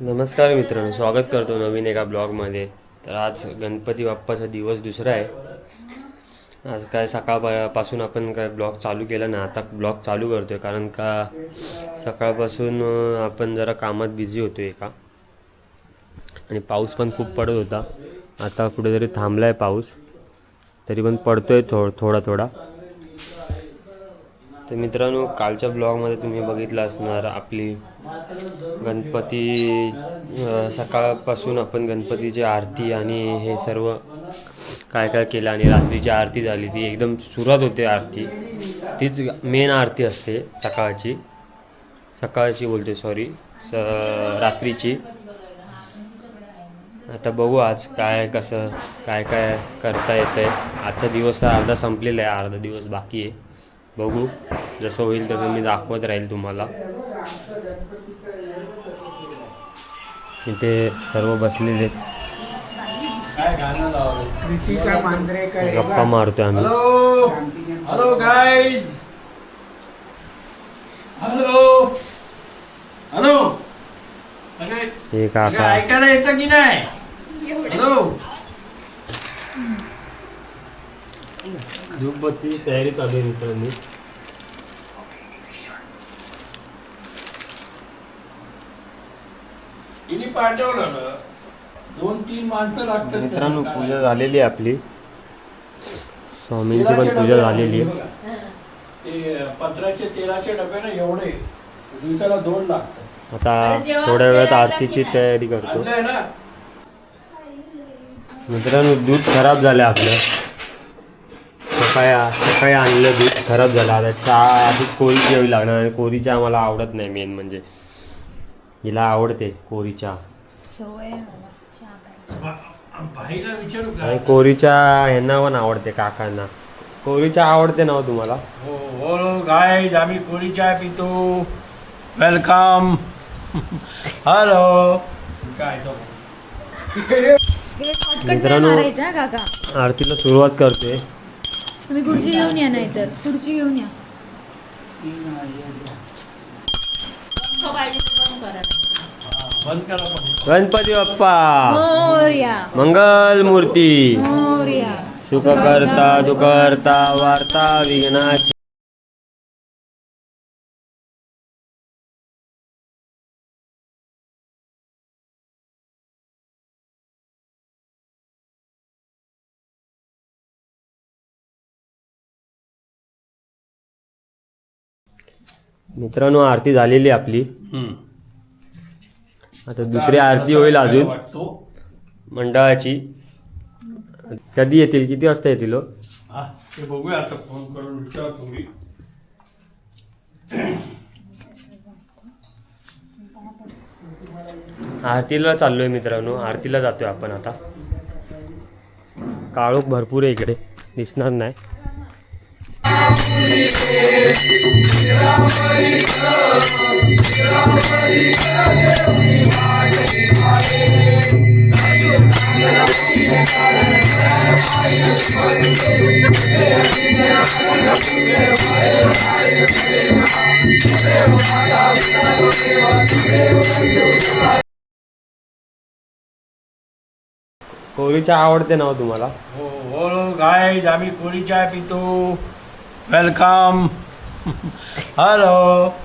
नमस्कार मित्रांनो स्वागत करतो नवीन एका ब्लॉगमध्ये. तर आज गणपती बाप्पाचा दिवस दुसरा आहे. आज काय सकाळपासून आपण काय ब्लॉग चालू केला ना आता ब्लॉग चालू करतोय. कारण का सकाळपासून आपण जरा कामात बिझी होतो एका. आणि पाऊस पण खूप पडत होता. आता कुठेतरी थांबला आहे पाऊस. तरी पण पडतोय थो थोडा थोडा. तर मित्रांनो कालच्या ब्लॉगमध्ये तुम्ही बघितलं असणार आपली गणपती सकाळपासून आपण गणपतीची आरती आणि हे सर्व काय काय केलं आणि रात्रीची आरती झाली. ती एकदम सुरुवात होते आरती. तीच मेन आरती असते सकाळची. सकाळची बोलते सॉरी स रात्रीची. आता बघू आज काय कसं काय काय करता येतं आहे आजचा दिवस तर अर्धा संपलेला आहे अर्धा दिवस बाकी आहे. बघू. जसं होईल तसं मी दाखवत राहील तुम्हाला. इथे सर्व बसलेले. प्रीतिका गप्पा मारतोय आम्ही. Hello. Hello guys hello. Hello. अरे हे अरे, काका ऐकायला येतं की नाही? हॅलो. धूपबत्ती तयारी चालू आहे मित्रांनी. हिने पाठवलं ना दोन तीन माणसं लागतात मित्रांनो पूजा झालेली आहे आपली. स्वामींची पण पूजा झालेली आहे. ते पत्राचे तेलाचे डबे ना एवढे दिवसाला दोन लागतात. आता थोड्या वेळात आरतीची तयारी करतो. आणलंय ना. मित्रांनो दूध खराब झालं आपलं. सकाळी सकाळी आणलं दूध खराब झालं. आता चहा आधीच कोरी घ्यावी लागणार आणि कोरी चहा मला आवडत नाही मेन म्हणजे. हिला आवडते कोरी चहा. आणि कोरी चहा ह्यांना पण आवडते काकांना. कोरी चहा आवडते ना हो तुम्हाला? हो हो गाईज आम्ही कोळी चाय पितो. वेलकम हॅलो काय तो? मित्रांनो- आरतीला सुरुवात करते. तुम्ही खुर्ची घेऊन या नाहीतर. खुर्ची घेऊन या. बंद करा पण गणपती बाप्पा. मोर्या. मंगल मूर्ती मोर्या. सुख करता दुखरता वार्ता विघ्नाची. मित्रांनो आरती झालेली आपली. आता दुसरी आरती होईल अजून. मंडळाची. कधी येतील? किती वाजता येतील हो? ते बघूया आता. फोन करून विचार तुम्ही आरतीला चाललोय मित्रांनो. आरतीला जातोय आपण आता. काळोख भरपूर आहे इकडे. दिसणार नाही. कोरी चहा आवडते ना तुम्हाला? हो हो, हो गायज आम्ही कोळी पितो. Welcome hello